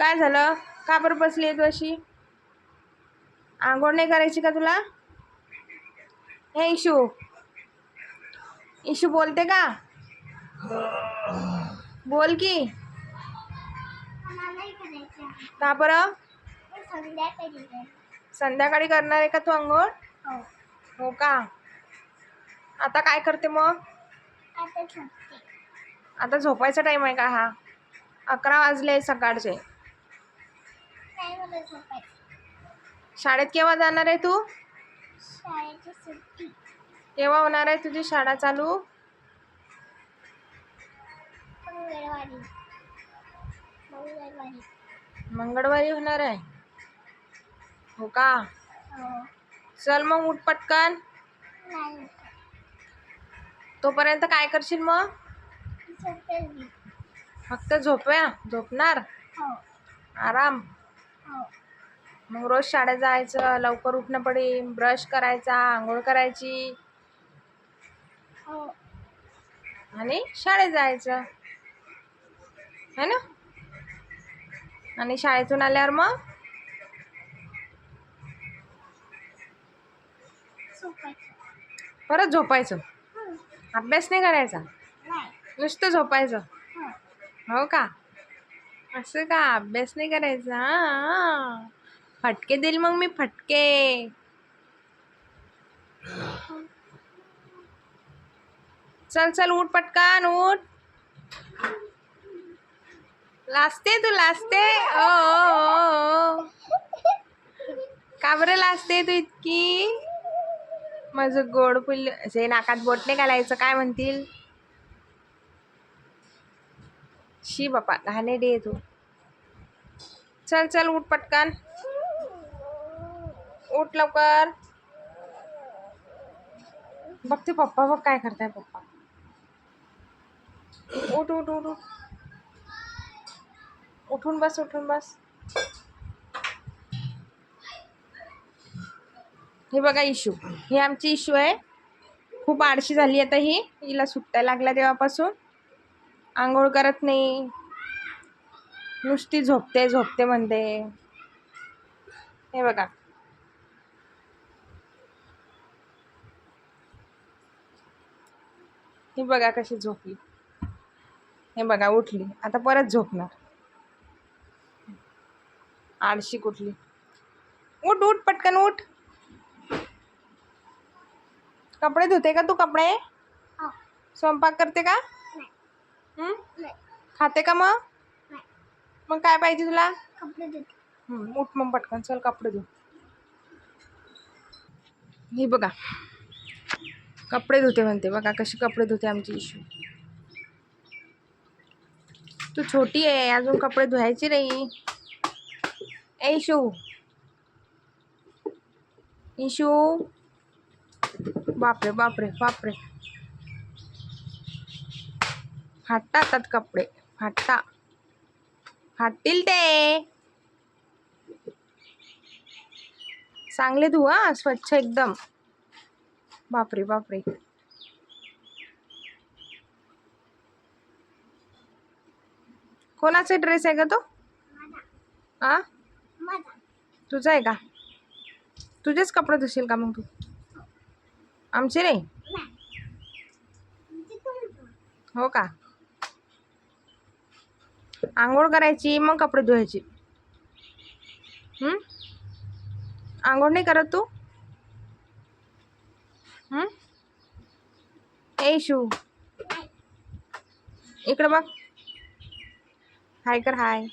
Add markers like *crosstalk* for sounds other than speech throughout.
काय झालं? का बरं बसली आहे तू अशी? आंघोळ नाही करायची का तुला? हे इशू. इशू बोलते का? बोल की. का बरं? संध्याकाळी करणार आहे का तू आंघोळ? हो. हो का? आता काय करते मग? आता झोपायचा टाईम आहे का हा? अकरा वाजले सकाळचे. शाळेत केव्हा जाणार आहे तू? केव्हा होणार आहे तुझी शाळा चालू? मंगळवारी. होणार आहे. हो का? हो. चल मग उठ पटकन. तोपर्यंत काय करशील मग? फक्त झोप्या झोपणार? हो. आराम. मग रोज शाळेत जायचं लवकर उठणं पडेल ब्रश करायचा आंघोळ करायची. हो आणि शाळेत जायचं. है ना? आणि शाळेतून आल्यावर मग? परत झोपायचं. अभ्यास नाही करायचा. नाही. नुसतं झोपायचं. हो का? असं का? अभ्यास नाही करायचा? फटके देईल मग मी फटके. चल चल उठ पटकन उठ. लाजते तू लाजते. ओ, ओ, ओ, ओ. का बरं लाजते तू इतकी? माझं गोड फुल असे नाकात बोट नाही घालायचं काय म्हणतील? शी बापा लहाने डे तू. चल चल उठ पटकन. उठ लवकर. बघते पप्पा बघ काय करताय पप्पा. उठ उठ उठ उठ. उठून बस उठून बस. हे बघा इशू. ही आमची इशू आहे. खूप आळशी झाली आता ही. हिला सुट्ट्या लागल्या तेव्हापासून. आंघोळ करत नाही. नुसती झोपते झोपते म्हणते. हे बघा. ही बघा कशी झोपली. हे बघा उठली. आता परत झोपणार. आळशी कुठली. उठ उठ पटकन उठ. कपडे धुते का तू कपडे? हो. स्वयंपाक करते का? खाते का मग? मग काय पाहिजे तुला? उठ मग पटकन चल कपडे धु. ही बघा. कपडे धुते म्हणते बघा कशी कपडे धुते आमची इशू. तू छोटी आहे अजून कपडे धुवायची नाही. ए इशू. इशू. बापरे बापरे बापरे. फाटतात कपडे. फाटता. फाटतील ते. चांगले धुवा स्वच्छ एकदम. बापरे बापरे. कोणाचा ड्रेस आहे का तो? आ? तुझा आहे का? तुझेच कपडे धुशील का मग तू? आमचे नाही. हो का? आंघोळ करायची मग कपडे धुवायची. आंघोळ नाही करत तू? ए शू इकडं बघ. हाय कर हाय.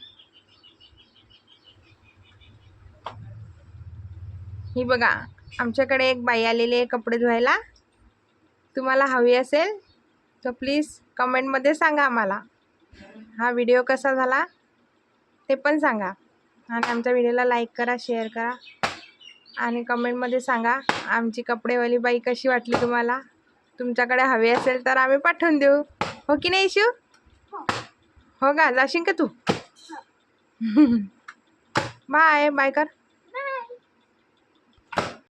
ही बघा आमच्याकडे एक बाई आलेली आहे कपडे धुवायला. तुम्हाला हवी असेल तर प्लीज कमेंटमध्ये सांगा आम्हाला. हा व्हिडिओ कसा झाला ते पण सांगा. आणि आमच्या व्हिडिओला लाईक करा शेअर करा. आणि कमेंटमध्ये सांगा आमची कपडेवाली बाई कशी वाटली तुम्हाला? तुमच्याकडे हवी असेल तर आम्ही पाठवून देऊ. हो की नाही इशू? हो. हो का? जाशील का तू? *laughs* बाय बाय कर.